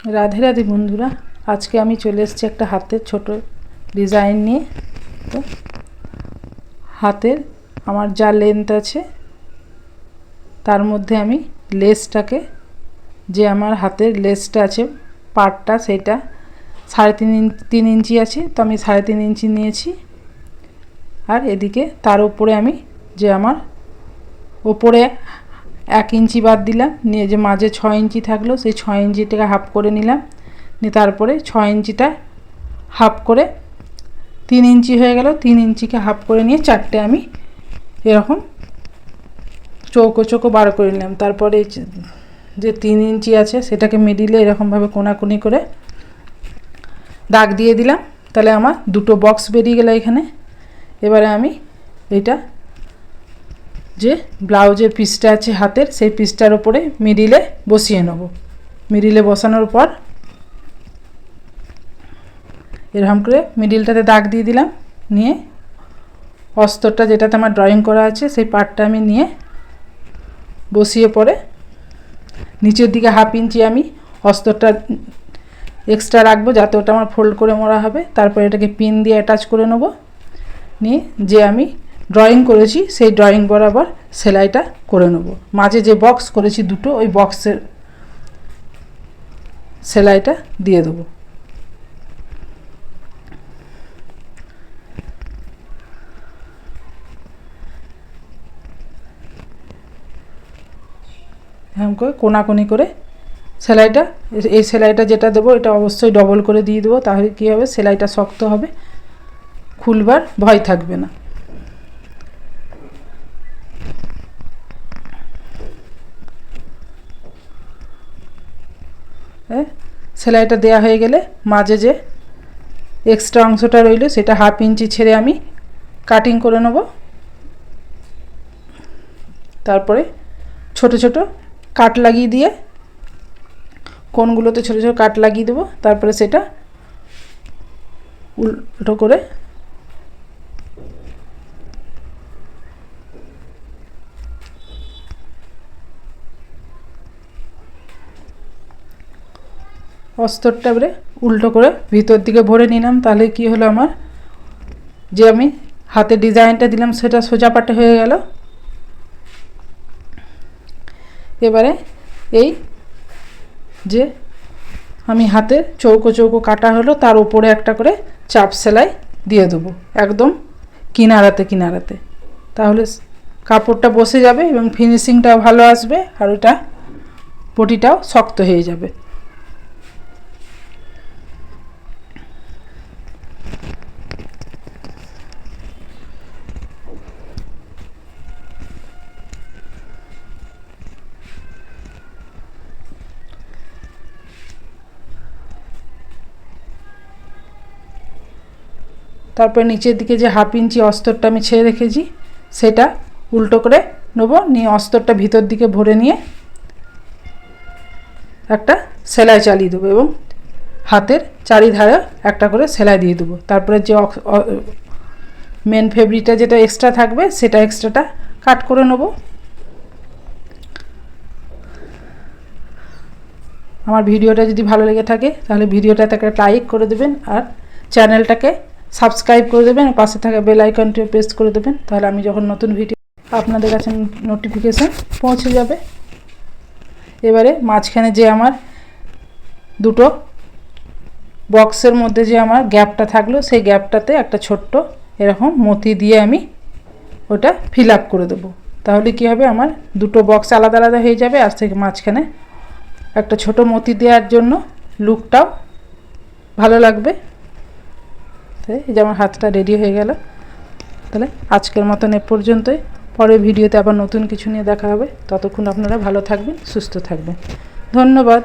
রাধে রাধে বন্ধুরা, আজকে আমি চলে এসেছি একটা হাতের ছোট ডিজাইন নিয়ে। তো হাতের আমার যা লেন্থ আছে, তার মধ্যে আমি লেসটাকে যে আমার হাতের লেসটা আছে পার্টটা সেটা সাড়ে তিন ইঞ্চ তিন ইঞ্চি আছে, তো আমি সাড়ে তিন ইঞ্চি নিয়েছি। আর এদিকে তার উপরে আমি যে আমার ওপরে এক ইঞ্চি বাদ দিলাম, নিয়ে যে মাঝে ছ ইঞ্চি থাকল, সেই ছ ইঞ্চিটাকে হাফ করে নিলাম। নিয়ে তারপরে ছ ইঞ্চিটা হাফ করে তিন ইঞ্চি হয়ে গেল, তিন ইঞ্চিকে হাফ করে নিয়ে চারটে আমি এরকম চৌকো চৌকো বার করে নিলাম। তারপরে যে- তিন ইঞ্চি আছে, সেটাকে মিডিলে এরকমভাবে কোনাকুনি করে দাগ দিয়ে দিলাম। তাহলে আমার দুটো বক্স বেরিয়ে গেল এখানে। এবারে আমি এটা যে ব্লাউজের পিসটা আছে হাতের, সেই পিসটার ওপরে মিডিলে বসিয়ে নেব। মিডিলে বসানোর পর এরকম করে মিডিলটাতে দাগ দিয়ে দিলাম, নিয়ে অস্তরটা যেটাতে আমার ড্রয়িং করা আছে, সেই পার্টটা আমি নিয়ে বসিয়ে পরে নিচের দিকে হাফ ইঞ্চি আমি অস্তরটা এক্সট্রা রাখব যাতে ওটা আমার ফোল্ড করে মরা হবে। তারপর এটাকে পিন দিয়ে অ্যাটাচ করে নেব। নিয়ে যে আমি ড্রয়িং করেছি, সেই ড্রয়িং বরাবর সেলাইটা করে নেব। মাঝে যে বক্স করেছি দুটো, ওই বক্সের সেলাইটা দিয়ে দেবো। এরকম করে কোনাকুনি করে সেলাইটা, এই সেলাইটা যেটা দেবো, এটা অবশ্যই ডবল করে দিয়ে দেবো, তাহলে কী হবে? সেলাইটা শক্ত হবে, খুলবার ভয় থাকবে না। সেলাইটা দেয়া হয়ে গেলে মাঝে যে এক্সট্রা অংশটা রইল, সেটা হাফ ইঞ্চি ছেড়ে আমি কাটিং করে নেব। তারপরে ছোট ছোট কাট লাগিয়ে দিয়ে কোনগুলোতে ছোট ছোট কাট লাগিয়ে দেবো, তারপরে সেটা উল্টো করে অস্তরটা এবারে উল্টো করে ভিতর দিকে ভরে নিলাম, তাহলে কি হলো আমার? যে আমি হাতে ডিজাইনটা দিলাম, সেটা সোজা পাটে হয়ে গেল। এবারে এই যে আমি হাতে চৌকো চৌকো কাটা হলো, তার উপরে একটা করে চাপ সেলাই দিয়ে দেবো, একদম কিনারাতে কিনারাতে। তাহলে কাপড়টা বসে যাবে এবং ফিনিশিংটাও ভালো আসবে, আর ওটা পটিটাও শক্ত হয়ে যাবে। তারপর নিচের দিকে যে হাফ ইঞ্চি অস্তরটা আমি ছেড়ে রেখেছি, সেটা উল্টো করে নেব, নিয়ে অস্তরটা ভিতর দিকে ভরে নিয়ে একটা সেলাই চালিয়ে দেবো এবং হাতের চারিধারে একটা করে সেলাই দিয়ে দেবো। তারপরে যে মেন ফেব্রিকটা যেটা এক্সট্রা থাকবে, সেটা এক্সট্রাটা কাট করে নেব। আমার ভিডিওটা যদি ভালো লেগে থাকে, তাহলে ভিডিওটাতে একটা লাইক করে দেবেন আর চ্যানেলটাকে সাবস্ক্রাইব করে দেবেন পাশে থাকা বেল আইকনটিও প্রেস করে দেবেন, তাহলে আমি যখন নতুন ভিডিও আপনাদের কাছে নোটিফিকেশান পৌঁছে যাবে। এবারে মাঝখানে যে আমার দুটো বক্সের মধ্যে যে আমার গ্যাপটা থাকল, সেই গ্যাপটাতে একটা ছোট্ট এরকম মতি দিয়ে আমি ওটা ফিল আপ করে দেবো। তাহলে কি হবে, আমার দুটো বক্স আলাদা আলাদা হয়ে যাবে, আর থেকে মাঝখানে একটা ছোট মতি দেওয়ার জন্য লুকটাও ভালো লাগবে। তাই এই যে আমার হাতটা রেডি হয়ে গেল। তাহলে আজকের মতন এ পর্যন্তই। পরের ভিডিওতে আবার নতুন কিছু নিয়ে দেখা হবে। ততক্ষণ আপনারা ভালো থাকবেন, সুস্থ থাকবেন। ধন্যবাদ।